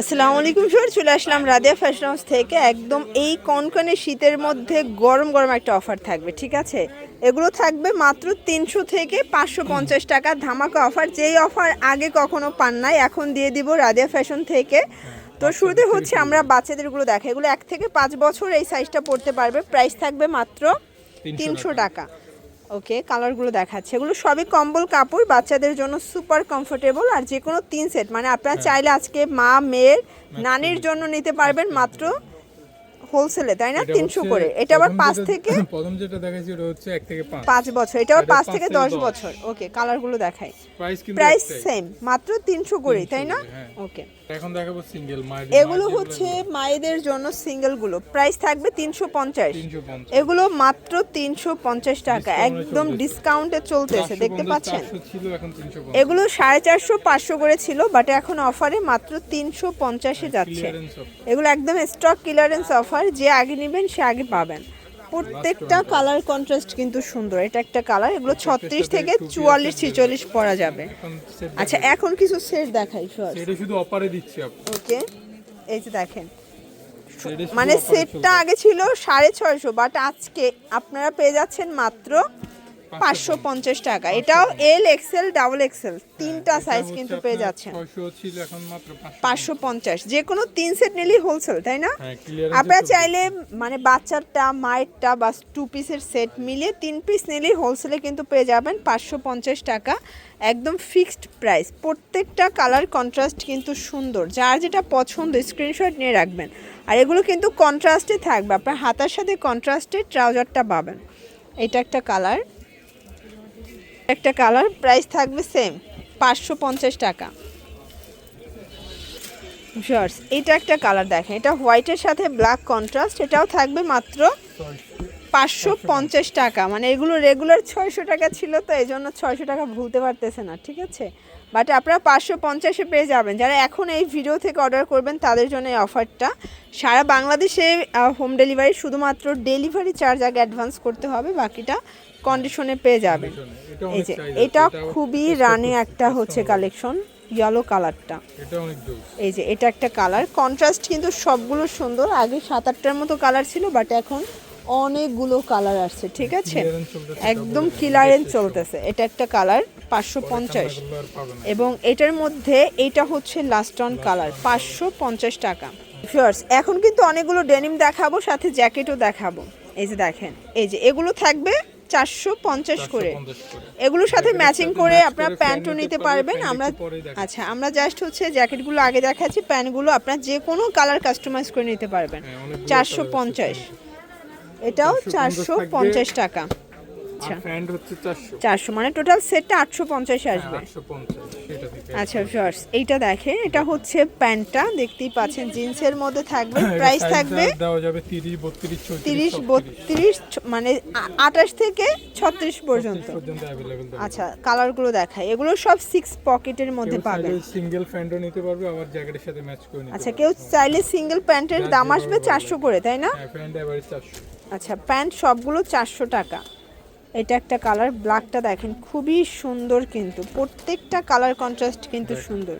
আসসালামু আলাইকুম স্যার চলে আসলাম রাদিয়া ফ্যাশন হাউস থেকে। একদম এই কনকনে শীতের মধ্যে গরম গরম একটা অফার থাকবে ঠিক আছে? এগুলো থাকবে মাত্র তিনশো থেকে পাঁচশো পঞ্চাশ টাকা ধামাকা অফার। যেই অফার আগে কখনো পান নাই এখন দিয়ে দিব রাদিয়া ফ্যাশন থেকে। তো শুরুতে হচ্ছে আমরা বাচ্চাদেরগুলো দেখা। এগুলো এক থেকে পাঁচ বছর এই সাইজটা পড়তে পারবে। প্রাইস থাকবে মাত্র তিনশো টাকা। ওকে কালারগুলো দেখাচ্ছে। এগুলো সবই কম্বল কাপড় বাচ্চাদের জন্য সুপার কমফোর্টেবল আর যে কোনো তিন সেট। মানে আপনারা চাইলে আজকে মা মেয়ের নানির জন্য নিতে পারবেন মাত্র হোলসেলে তাই না? তিনশো করে। এটা আবার পাঁচ থেকে প্রথম যেটা দেখাচ্ছি ওটা হচ্ছে এক থেকে পাঁচ। বছর। এটা আবার পাঁচ থেকে দশ। বছর। ওকে কালারগুলো দেখাই। প্রাইস। সেম মাত্র তিনশো করে তাই না? হ্যাঁ। ওকে। এখন দেখাবো সিঙ্গেল এগুলো হচ্ছে মায়েদের জন্য সিঙ্গেলগুলো প্রাইস থাকবে তিনশো পঞ্চাশ। এগুলো মাত্র তিনশো পঞ্চাশ টাকা। একদম ডিসকাউন্টে চলতেছে দেখতে পাচ্ছেন? এগুলো সাড়ে চারশো পাঁচশো করে ছিল বাট এখন অফারে মাত্র তিনশো পঞ্চাশে যাচ্ছে। এগুলো একদম স্টক ক্লিয়ারেন্স অফার যে আগে নেবেন সে আগে পাবেন। প্রত্যেকটা কালার কন্ট্রাস্ট কিন্তু সুন্দর। এটা একটা কালার এগুলো ছত্রিশ থেকে চুয়াল্লিশ ছেচল্লিশ পরা যাবে। আচ্ছা এখন কিছু সেট দেখাই এটা শুধু অফারে দিচ্ছি ওকে এই যে দেখেন। মানে সেটটা আগে ছিল সাড়ে ছয়শো বাট আজকে আপনারা পেয়ে যাচ্ছেন মাত্র পাঁচশো পঞ্চাশ টাকা। এটাও এল এক্সেল ডাবল এক্সেল তিনটা সাইজ কিন্তু পেয়ে যাচ্ছেন। 600 ছিল এখন মাত্র পাঁচশো। পঞ্চাশ। যে কোনো তিন সেট নিলেই হোলসেল তাই না? হ্যাঁ আপনারা চাইলে মানে বাচ্চারটা মায়েরটা বা টু পিসের সেট মিলিয়ে তিন পিস নিলেই হোলসেলে কিন্তু পেয়ে যাবেন পাঁচশো পঞ্চাশ টাকা। একদম ফিক্সড প্রাইস প্রত্যেকটা কালার কন্ট্রাস্ট কিন্তু সুন্দর। যার যেটা পছন্দ স্ক্রিনশট নিয়ে রাখবেন। আর এগুলো কিন্তু কন্ট্রাস্টে থাকবে। আপনার হাতার সাথে কন্ট্রাস্টে ট্রাউজারটা পাবেন। এটা একটা কালার একটা কালার প্রাইস থাকবে সেম পাঁচশো পঞ্চাশ টাকা। শর্টস এটা একটা কালার দেখেন, এটা হোয়াইটের সাথে ব্ল্যাক কন্ট্রাস্ট এটাও থাকবে মাত্র পাঁচশো পঞ্চাশ টাকা। মানে এগুলো রেগুলার ছয়শো টাকা ছিল তো এই জন্য ছয়শো টাকা ভুলতে পারতেছে না ঠিক আছে? বাট আপনারা পাঁচশো পঞ্চাশে পেয়ে যাবেন। যারা এখন এই ভিডিও থেকে অর্ডার করবেন তাদের জন্য এই অফারটা সারা বাংলাদেশে হোম ডেলিভারি শুধুমাত্র ডেলিভারি চার্জ আগে অ্যাডভান্স করতে হবে বাকিটা কন্ডিশনে পেয়ে যাবেন। এই যে এটা খুবই রানে একটা হচ্ছে কালেকশন ইয়েলো কালারটা এই যে এটা একটা কালার কন্ট্রাস্ট কিন্তু সবগুলো সুন্দর। আগে সাত আটটার মতো কালার ছিল বাট এখন অনেকগুলো কালার আসছে ঠিক আছে? একদম ক্লিয়ারেন্স চলতেছে। এটা একটা কালার পাঁচশো পঞ্চাশ। এবং এটার মধ্যে এটা হচ্ছে লাস্ট অন কালার পাঁচশো পঞ্চাশ টাকা। ফিয়ার্স এখন কিন্তু অনেকগুলো ডেনিম দেখাবো সাথে জ্যাকেটও দেখাবো। এই যে দেখেন এই যে এগুলো থাকবে চারশো পঞ্চাশ করে। এগুলোর সাথে ম্যাচিং করে আপনার প্যান্টও নিতে পারবেন। আমরা। আচ্ছা আমরা জাস্ট হচ্ছে জ্যাকেটগুলো আগে দেখাচ্ছি প্যান্টগুলো আপনার যে কোনো কালার কাস্টমাইজ করে নিতে পারবেন। হ্যাঁ, চারশো পঞ্চাশ। এটাও চারশো পঞ্চাশ টাকা। আচ্ছা। চারশো। মানে টোটাল সেটটা আটশো পঞ্চাশে আসবে। আচ্ছা ভিউয়ার্স এইটা দেখে এটা হচ্ছে প্যান্টটা দেখতেই পাচ্ছেন জিন্সের মধ্যে থাকবে প্রাইস থাকবে তিরিশ বত্রিশ মানে আঠাশ থেকে ছত্রিশ পর্যন্ত। আচ্ছা কালারগুলো দেখায় এগুলো সব সিক্স পকেটের মধ্যে পাবে সিঙ্গেল প্যান্টও নিতে পারবে আবার জ্যাকেটের সাথে ম্যাচ করে আচ্ছা কেউ চাইলে সিঙ্গেল প্যান্টের দাম আসবে চারশো করে তাই না? প্যান্ট চারশো। আচ্ছা প্যান্ট সবগুলো চারশো টাকা। এটা একটা কালার ব্ল্যাকটা দেখেন খুবই সুন্দর কিন্তু। প্রত্যেকটা কালার কন্ট্রাস্ট কিন্তু সুন্দর।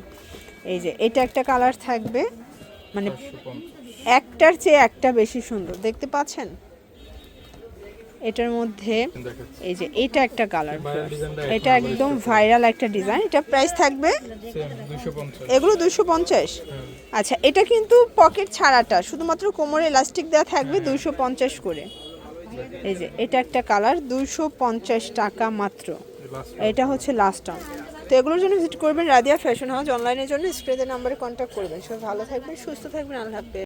এই যে এটা একটা কালার থাকবে মানে একটার চেয়ে একটা বেশি সুন্দর। দেখতে পাচ্ছেন? এটার মধ্যে এই যে এটা একটা কালার। এটা একদম ভাইরাল একটা ডিজাইন। এটা প্রাইস থাকবে এগুলো দুশো পঞ্চাশ? হ্যাঁ। আচ্ছা এটা কিন্তু পকেট ছাড়াটা শুধুমাত্র কোমরে ইলাস্টিক দেওয়া থাকবে দুশো পঞ্চাশ করে। এই যে এটা একটা কালার দুশো পঞ্চাশ টাকা মাত্র। এটা হচ্ছে লাস্ট টাইম তো এগুলোর জন্য ভিজিট করবেন রাদিয়া ফ্যাশন হাউস অনলাইনের জন্য স্ক্রিনের নাম্বারে কন্ট্যাক্ট করবেন। সবাই ভালো থাকবেন সুস্থ থাকবেন আল্লাহ হাফেজ।